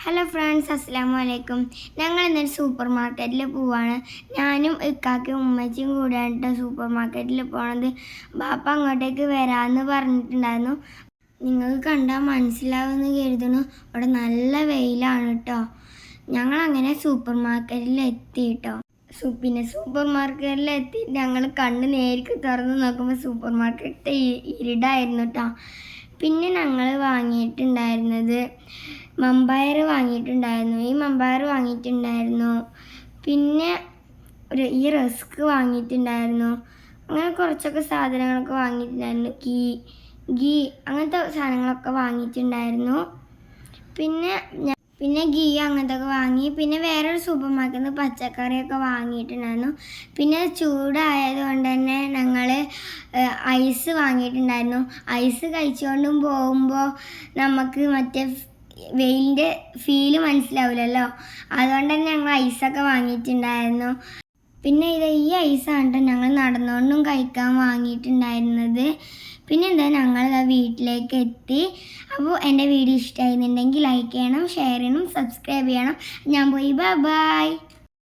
Hello friends അസ്സാം വലൈക്കും ഞങ്ങൾ ഇന്നൊരു സൂപ്പർ മാർക്കറ്റിൽ പോവാണ്. ഞാനും ഇക്കാക്കും ഉമ്മച്ചിയും കൂടിയാണ് സൂപ്പർ മാർക്കറ്റിൽ പോണത്. ബാപ്പ അങ്ങോട്ടേക്ക് വരാമെന്ന് പറഞ്ഞിട്ടുണ്ടായിരുന്നു. നിങ്ങൾക്ക് കണ്ടാൽ മനസ്സിലാവുമെന്ന് കരുതുന്നു. അവിടെ നല്ല വെയിലാണ് കേട്ടോ ഞങ്ങൾ അങ്ങനെ സൂപ്പർ മാർക്കറ്റിൽ എത്തി കേട്ടോ പിന്നെ സൂപ്പർ മാർക്കറ്റിൽ എത്തി ഞങ്ങൾ കണ്ണ് നേരിക്ക് തുറന്ന് നോക്കുമ്പോൾ സൂപ്പർ മാർക്കറ്റ് ഇരുടായിരുന്നു കേട്ടോ പിന്നെ ഞങ്ങൾ വാങ്ങിയിട്ടുണ്ടായിരുന്നത് മമ്പയർ വാങ്ങിയിട്ടുണ്ടായിരുന്നു. ഈ മമ്പയർ വാങ്ങിയിട്ടുണ്ടായിരുന്നു. പിന്നെ ഒരു ഈ റസ്ക് വാങ്ങിയിട്ടുണ്ടായിരുന്നു. അങ്ങനെ കുറച്ചൊക്കെ സാധനങ്ങളൊക്കെ വാങ്ങിയിട്ടുണ്ടായിരുന്നു. ഗീ ഗീ അങ്ങനത്തെ സാധനങ്ങളൊക്കെ വാങ്ങിയിട്ടുണ്ടായിരുന്നു. പിന്നെ പിന്നെ ഗീ അങ്ങനത്തെ ഒക്കെ വാങ്ങി. പിന്നെ വേറൊരു സൂപ്പർ മാർക്കറ്റിൽ നിന്ന് പച്ചക്കറിയൊക്കെ വാങ്ങിയിട്ടുണ്ടായിരുന്നു. പിന്നെ ചൂടായത് കൊണ്ട് തന്നെ ഐസ് വാങ്ങിയിട്ടുണ്ടായിരുന്നു. ഐസ് കഴിച്ചുകൊണ്ടും പോകുമ്പോൾ നമുക്ക് മറ്റേ വെയിലിന്റെ ഫീൽ മനസ്സിലാവില്ലല്ലോ. അതുകൊണ്ട് തന്നെ ഞങ്ങൾ ഐസൊക്കെ വാങ്ങിയിട്ടുണ്ടായിരുന്നു. പിന്നെ ഇത് ഈ ഐസാണ് ഞങ്ങൾ നടന്നുകൊണ്ടും കഴിക്കാൻ വാങ്ങിയിട്ടുണ്ടായിരുന്നത്. പിന്നെ എന്താ? ഞങ്ങൾ വീട്ടിലേക്ക് എത്തി. അപ്പോൾ എന്റെ വീഡിയോ ഇഷ്ടമായിരുന്നുണ്ടെങ്കിൽ ലൈക്ക് ചെയ്യണം ഷെയർ ചെയ്യണം സബ്സ്ക്രൈബ് ചെയ്യണം. ഞാൻ പോയി. Bye bye